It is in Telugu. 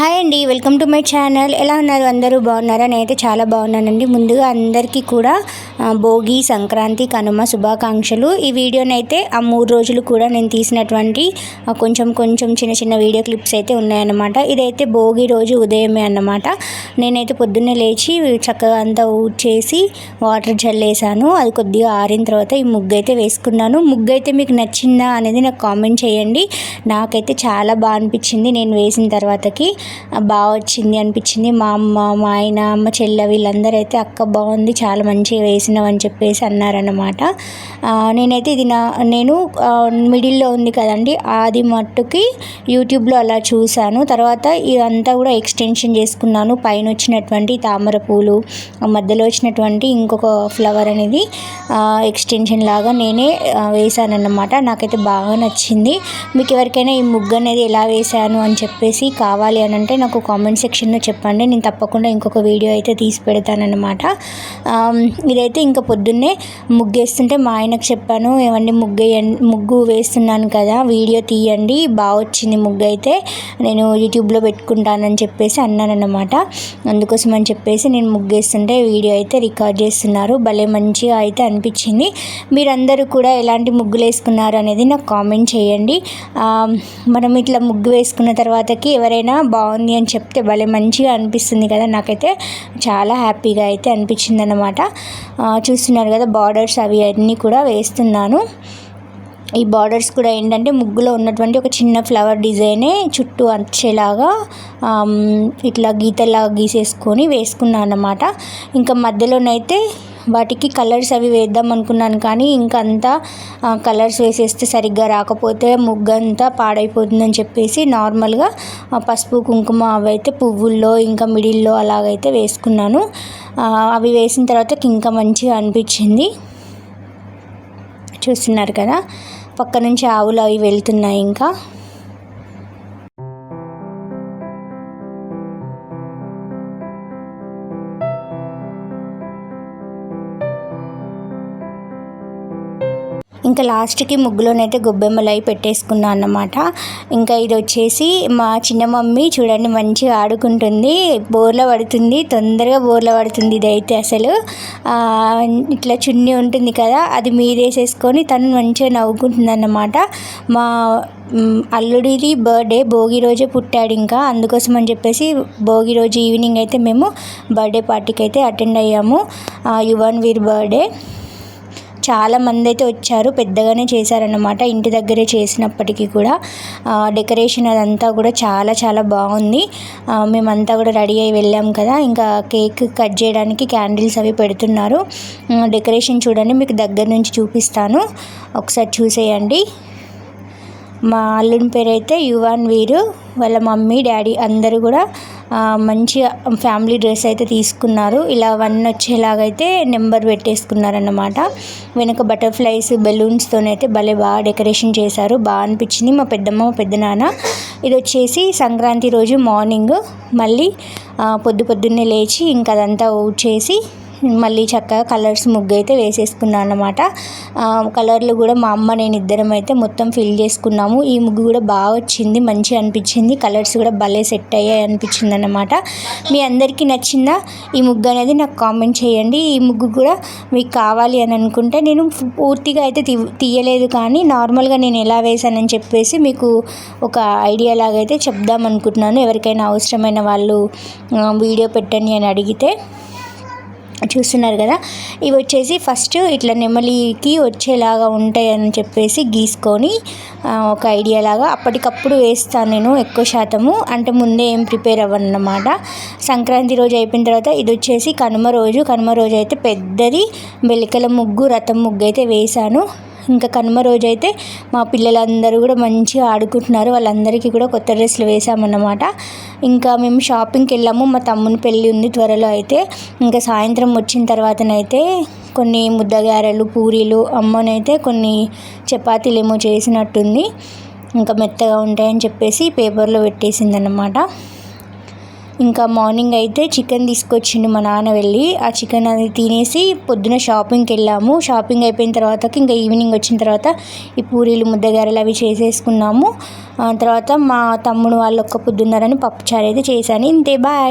హాయ్ అండి వెల్కమ్ టు మై ఛానల్. ఎలా ఉన్నారు అందరూ? బాగున్నారా? నేనైతే చాలా బాగున్నానండి. ముందుగా అందరికీ కూడా భోగి సంక్రాంతి కనుమ శుభాకాంక్షలు. ఈ వీడియోనైతే ఆ మూడు రోజులు కూడా నేను తీసినటువంటి కొంచెం కొంచెం చిన్న చిన్న వీడియో క్లిప్స్ అయితే ఉన్నాయన్నమాట. ఇదైతే భోగి రోజు ఉదయమే అన్నమాట. నేనైతే పొద్దున్నే లేచి చక్కగా అంతా ఊడ్చేసి వాటర్ జల్లేసాను అది కొద్దిగా ఆరిన తర్వాత ఈ ముగ్గు అయితే వేసుకున్నాను. ముగ్గు అయితే మీకు నచ్చిందా అనేది నాకు కామెంట్ చేయండి. నాకైతే చాలా బాగా అనిపించింది నేను వేసిన తర్వాతకి. బాగా వచ్చింది అనిపించింది. మా అమ్మ మా ఆయన అమ్మ చెల్లె వీళ్ళందరూ అయితే అక్క బాగుంది చాలా మంచిగా వేసినావు అని చెప్పేసి అన్నారన్నమాట. నేనైతే ఇది నా నేను మిడిల్లో ఉంది కదండి అది మట్టుకి యూట్యూబ్లో అలా చూశాను. తర్వాత ఇదంతా కూడా ఎక్స్టెన్షన్ చేసుకున్నాను. పైన వచ్చినటువంటి తామర పూలు మధ్యలో వచ్చినటువంటి ఇంకొక ఫ్లవర్ అనేది ఎక్స్టెన్షన్ లాగా నేనే వేశానన్నమాట. నాకైతే బాగా నచ్చింది. మీకు ఎవరికైనా ఈ ముగ్గు అనేది ఎలా వేశాను అని చెప్పేసి కావాలి అని అంటే నాకు కామెంట్ సెక్షన్లో చెప్పండి. నేను తప్పకుండా ఇంకొక వీడియో అయితే తీసి పెడతానమాట ఇదైతే ఇంకా పొద్దున్నే ముగ్గేస్తుంటే మా ఆయనకు చెప్పాను ఏమండి ముగ్గు వేయండి ముగ్గు వేస్తున్నాను కదా వీడియో తీయండి బాగా వచ్చింది ముగ్గు అయితే నేను యూట్యూబ్లో పెట్టుకుంటానని చెప్పేసి అన్నానమాట అందుకోసం అని చెప్పేసి నేను ముగ్గు వేస్తుంటే వీడియో అయితే రికార్డ్ చేస్తున్నారు. భలే మంచిగా అయితే అనిపించింది. మీరందరూ కూడా ఎలాంటి ముగ్గులు వేసుకున్నారు అనేది నాకు కామెంట్ చేయండి. మనం ఇట్లా ముగ్గు వేసుకున్న తర్వాతకి ఎవరైనా బాగుంది అని చెప్తే భలే మంచిగా అనిపిస్తుంది కదా. నాకైతే చాలా హ్యాపీగా అయితే అనిపించింది అనమాట చూస్తున్నారు కదా బార్డర్స్ అవి అన్నీ కూడా వేస్తున్నాను. ఈ బార్డర్స్ కూడా ఏంటంటే ముగ్గులో ఉన్నటువంటి ఒక చిన్న ఫ్లవర్ డిజైనే చుట్టూ వచ్చేలాగా ఇట్లా గీతలాగా గీసేసుకొని వేసుకున్నాను అన్నమాట ఇంకా మధ్యలోనైతే వాటికి కలర్స్ అవి వేద్దాం అనుకున్నాను కానీ ఇంకా అంతా కలర్స్ వేసేస్తే సరిగ్గా రాకపోతే ముగ్గు అంతా పాడైపోతుందని చెప్పేసి నార్మల్గా పసుపు కుంకుమ అవి అయితే పువ్వుల్లో ఇంకా మిడిల్లో అలాగైతే వేసుకున్నాను. అవి వేసిన తర్వాత ఇంకా మంచిగా అనిపించింది. చూస్తున్నారు కదా పక్క నుంచి ఆవులు అవి వెళ్తున్నాయి ఇంకా. ఇంకా లాస్ట్కి ముగ్గులోనైతే గొబ్బెమ్మలు అవి పెట్టేసుకున్నాను అన్నమాట. ఇంకా ఇది వచ్చేసి మా చిన్న మమ్మీ చూడండి మంచిగా ఆడుకుంటుంది. బోర్లో పడుతుంది. తొందరగా బోర్లో పడుతుంది ఇదైతే అసలు. ఇట్లా చున్నీ ఉంటుంది కదా అది మీదేసేసుకొని తను మంచిగా నవ్వుకుంటుంది అన్నమాట. మా అల్లుడిది బర్త్డే భోగి రోజే పుట్టాడు ఇంకా. అందుకోసం అని చెప్పేసి భోగి రోజు ఈవినింగ్ అయితే మేము బర్త్డే పార్టీకి అయితే అటెండ్ అయ్యాము. యువన్ వీర్ బర్త్డే. చాలా మంది అయితే వచ్చారు పెద్దగానే చేశారన్నమాట. ఇంటి దగ్గరే చేసినప్పటికీ కూడా డెకరేషన్ అదంతా కూడా చాలా చాలా బాగుంది. మేమంతా కూడా రెడీ అయి వెళ్ళాం కదా. ఇంకా కేక్ కట్ చేయడానికి క్యాండిల్స్ అవి పెడుతున్నారు. డెకరేషన్ చూడండి మీకు దగ్గర నుంచి చూపిస్తాను. ఒకసారి చూసేయండి. మా అల్లుని పేరు అయితే యువాన్ వీరు. వాళ్ళ మమ్మీ డాడీ అందరూ కూడా మంచిగా ఫ్యామిలీ డ్రెస్ అయితే తీసుకున్నారు. ఇలా వన్ వచ్చేలాగైతే నెంబర్ పెట్టేసుకున్నారన్నమాట. వెనుక బటర్ఫ్లైస్ బెలూన్స్తోనైతే భలే బాగా డెకరేషన్ చేశారు. బాగా అనిపించింది. మా పెద్దమ్మ మా పెద్దనాన్న ఇది వచ్చేసి సంక్రాంతి రోజు మార్నింగ్. మళ్ళీ పొద్దు పొద్దున్నే లేచి ఇంకా అదంతా ఊడ్చేసి మళ్ళీ చక్కగా కలర్స్ ముగ్గు అయితే వేసేసుకున్నాను అనమాట కలర్లు కూడా మా అమ్మ నేను ఇద్దరం అయితే మొత్తం ఫిల్ చేసుకున్నాము. ఈ ముగ్గు కూడా బాగా వచ్చింది మంచిగా అనిపించింది. కలర్స్ కూడా భలే సెట్ అయ్యాయి అనిపించింది అనమాట మీ అందరికీ నచ్చిందా ఈ ముగ్గు అనేది నాకు కామెంట్ చేయండి. ఈ ముగ్గు కూడా మీకు కావాలి అని అనుకుంటే నేను పూర్తిగా అయితే తీయలేదు కానీ నార్మల్గా నేను ఎలా వేశానని చెప్పేసి మీకు ఒక ఐడియా లాగైతే చెప్దాం అనుకుంటున్నాను. ఎవరికైనా అవసరమైన వాళ్ళు వీడియో పెట్టండి అని అడిగితే. చూస్తున్నారు కదా. ఇవి వచ్చేసి ఫస్ట్ ఇట్లా నెమలికి వచ్చేలాగా ఉంటాయని చెప్పేసి గీసుకొని ఒక ఐడియా లాగా అప్పటికప్పుడు వేస్తాను నేను ఎక్కువ శాతము. అంటే ముందే ఏం ప్రిపేర్ అవ్వనమాట సంక్రాంతి రోజు అయిపోయిన తర్వాత ఇది వచ్చేసి కనుమ రోజు. కనుమ రోజు అయితే పెద్దది. బెలికల ముగ్గు రథం ముగ్గు అయితే వేశాను ఇంకా కనుమ రోజు అయితే మా పిల్లలందరూ కూడా మంచిగా ఆడుకుంటున్నారు. వాళ్ళందరికీ కూడా కొత్త డ్రెస్సులు వేసామన్నమాట ఇంకా మేము షాపింగ్కి వెళ్ళాము. మా తమ్ముని పెళ్ళి ఉంది త్వరలో అయితే. ఇంకా సాయంత్రం వచ్చిన తర్వాతనైతే కొన్ని ముద్దగారెలు పూరీలు అమ్మనైతే కొన్ని చపాతీలు ఏమో చేసినట్టుంది. ఇంకా మెత్తగా ఉంటాయని చెప్పేసి పేపర్లో పెట్టేసిందన్నమాట. ఇంకా మార్నింగ్ అయితే చికెన్ తీసుకొచ్చిండు మా నాన్న వెళ్ళి. ఆ చికెన్ అది తినేసి పొద్దున షాపింగ్కి వెళ్ళాము షాపింగ్ అయిపోయిన తర్వాత ఇంకా ఈవినింగ్ వచ్చిన తర్వాత ఈ పూరీలు ముద్దగారెలు అవి చేసేసుకున్నాము. తర్వాత మా తమ్ముడు వాళ్ళు ఒక్క పొద్దున్నారని పప్పుచారు అయితే చేశాను. ఇంతే బాయ్.